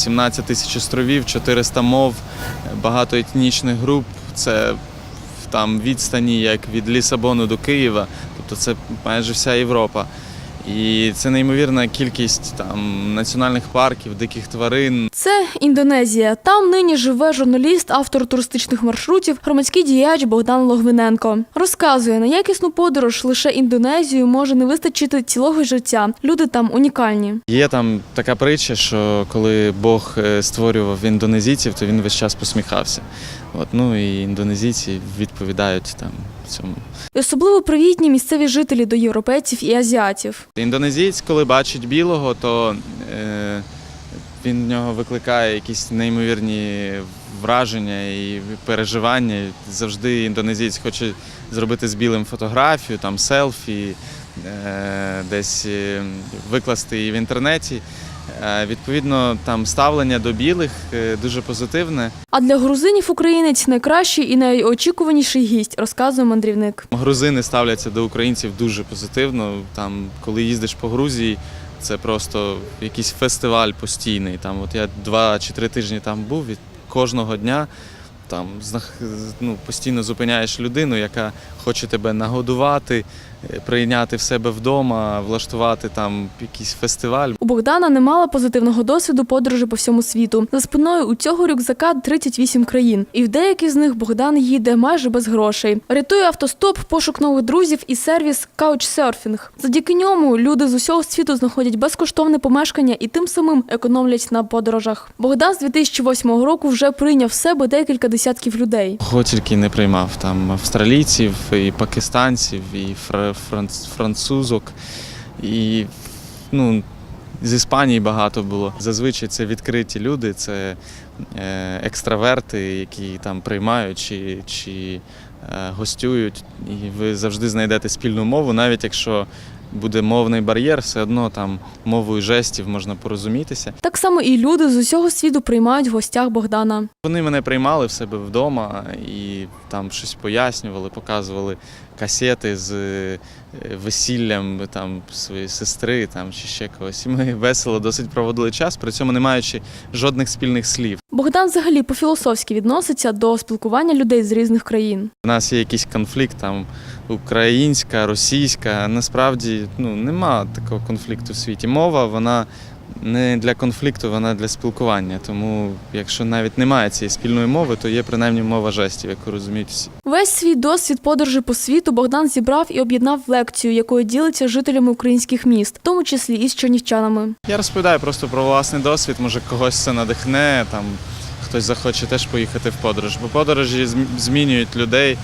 17 тисяч островів, 400 мов, багато етнічних груп. Це там відстані як від Лісабону до Києва, тобто це майже вся Європа. І це неймовірна кількість там національних парків, диких тварин, Це Індонезія. Там нині живе журналіст, автор туристичних маршрутів, громадський діяч Богдан Логвиненко. Розказує, на якісну подорож лише Індонезію може не вистачити цілого життя. Люди там унікальні. Є там така притча, що коли Бог е, створював індонезійців, то він весь час посміхався. От, ну і індонезійці відповідають там цьому. І особливо привітні місцеві жителі до європейців і азіатів. Індонезієць, коли бачить білого, то е, він в нього викликає якісь неймовірні враження і переживання. Завжди індонезієць хоче зробити з білим фотографію, там селфі, е, десь е, викласти її в інтернеті. Е, відповідно, там ставлення до білих е, дуже позитивне. А для грузинів українець найкращий і найочікуваніший гість, розказує мандрівник. Грузини ставляться до українців дуже позитивно. Там, коли їздиш по Грузії, це просто якийсь фестиваль постійний. Там, от я два чи три тижні там був і кожного дня там ну, постійно зупиняєш людину, яка хоче тебе нагодувати, прийняти в себе вдома, влаштувати там якийсь фестиваль. У Богдана немало позитивного досвіду подорожі по всьому світу. За спиною у цього рюкзака 38 країн, і в деякі з них Богдан їде майже без грошей. Рятує автостоп, пошук нових друзів і сервіс Couchsurfing. Завдяки ньому люди з усього світу знаходять безкоштовне помешкання і тим самим економлять на подорожах. Богдан з 2008 року вже прийняв в себе декілька десятків людей. Кого тільки не приймав там австралійців, і пакистанців, і фра- французок, і ну, з Іспанії багато було. Зазвичай це відкриті люди, це е, екстраверти, які там приймають чи, чи е, гостюють. І ви завжди знайдете спільну мову, навіть якщо буде мовний бар'єр, все одно там мовою жестів можна порозумітися. Так само і люди з усього світу приймають в гостях Богдана. Вони мене приймали в себе вдома і там щось пояснювали, показували касети з е, весіллям там своєї сестри там чи ще когось. І ми весело досить проводили час, при цьому не маючи жодних спільних слів. Богдан взагалі по-філософськи відноситься до спілкування людей з різних країн. У нас є якийсь конфлікт там українська, російська. Насправді ну нема такого конфлікту в світі. Мова вона не для конфлікту, вона для спілкування. Тому, якщо навіть немає цієї спільної мови, то є принаймні мова жестів, яку розуміють всі. Весь свій досвід подорожі по світу Богдан зібрав і об'єднав лекцію, якою ділиться жителями українських міст, в тому числі і з чернівчанами. Я розповідаю просто про власний досвід, може когось це надихне, там хтось захоче теж поїхати в подорож. Бо подорожі змінюють людей,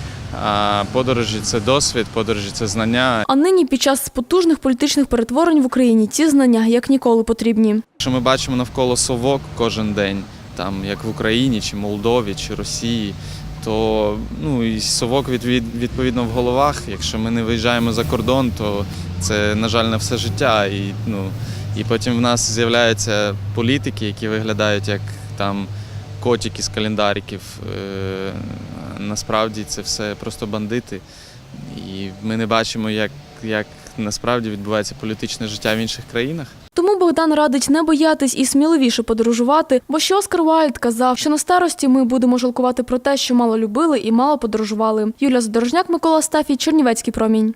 а подорожі це досвід, подорожі це знання. А нині під час потужних політичних перетворень в Україні ці знання як ніколи потрібні. Що ми бачимо навколо совок кожен день, там як в Україні, чи Молдові, чи Росії. То ну і совок від, від, відповідно в головах. Якщо ми не виїжджаємо за кордон, то це, на жаль, на все життя. І, ну, і потім в нас з'являються політики, які виглядають як там котики з календариків. Е, насправді це все просто бандити. І ми не бачимо, як, як насправді відбувається політичне життя в інших країнах. Тому Богдан радить не боятись і сміливіше подорожувати, бо ще Оскар Вальд казав, що на старості ми будемо жалкувати про те, що мало любили і мало подорожували. Юлія Задорожняк, Микола Стафій, Чернівецький промінь.